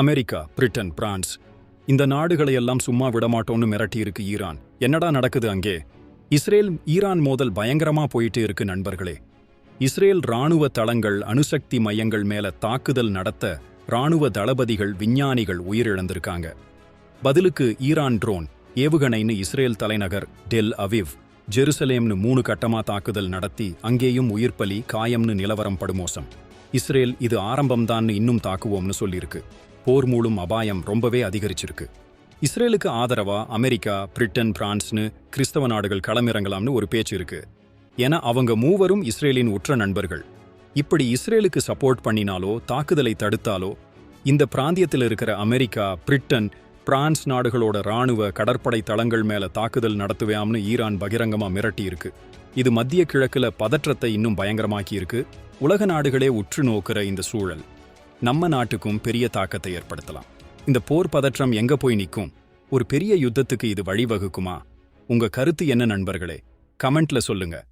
America Britain France. இந்த நாடுகளை எல்லாம் சும்மா விடமாட்டோம்னு மிரட்டியிருக்கு ஈரான். என்னடா நடக்குது அங்கே? இஸ்ரேல் ஈரான் மோதல் பயங்கரமா போயிட்டு இருக்கு நண்பர்களே. இஸ்ரேல் ராணுவ தளங்கள் அணுசக்தி மையங்கள் மேல தாக்குதல் நடத்த ராணுவ தளபதிகள் விஞ்ஞானிகள் உயிரிழந்திருக்காங்க. பதிலுக்கு ஈரான் ட்ரோன் ஏவுகணைன்னு இஸ்ரேல் தலைநகர் டெல் அவிவ் ஜெருசலேம்னு மூணு கட்டமா தாக்குதல் நடத்தி அங்கேயும் உயிர்ப்பலி காயம்னு நிலவரம் படுமோசம். இஸ்ரேல் இது ஆரம்பம்தான்னு இன்னும் தாக்குவோம்னு சொல்லியிருக்கு. போர் மூலம் அபாயம் ரொம்பவே அதிகரிச்சிருக்கு. இஸ்ரேலுக்கு ஆதரவா அமெரிக்கா பிரிட்டன் பிரான்ஸ்னு கிறிஸ்தவ நாடுகள் களமிறங்கலாம்னு ஒரு பேச்சு இருக்கு. ஏன்னா அவங்க மூவரும் இஸ்ரேலின் உற்ற நண்பர்கள். இப்படி இஸ்ரேலுக்கு சப்போர்ட் பண்ணினாலோ தாக்குதலை தடுத்தாலோ இந்த பிராந்தியத்தில் இருக்கிற அமெரிக்கா பிரிட்டன் பிரான்ஸ் நாடுகளோட ராணுவ கடற்படை தளங்கள் மேல தாக்குதல் நடத்துவேம்னு ஈரான் பகிரங்கமா மிரட்டி இருக்கு இது மத்திய கிழக்குல பதற்றத்தை இன்னும் பயங்கரமாக்கி இருக்கு உலக நாடுகளே உற்று நோக்கிற இந்த சூழல். நம்ம நாட்டுக்கும் பெரிய தாக்கத்தை ஏற்படுத்தலாம். இந்த போர் பதற்றம் எங்க போய் நிற்கும்? ஒரு பெரிய யுத்தத்துக்கு இது வழிவகுக்குமா? உங்க கருத்து என்ன நண்பர்களே? கமெண்ட்ல சொல்லுங்க.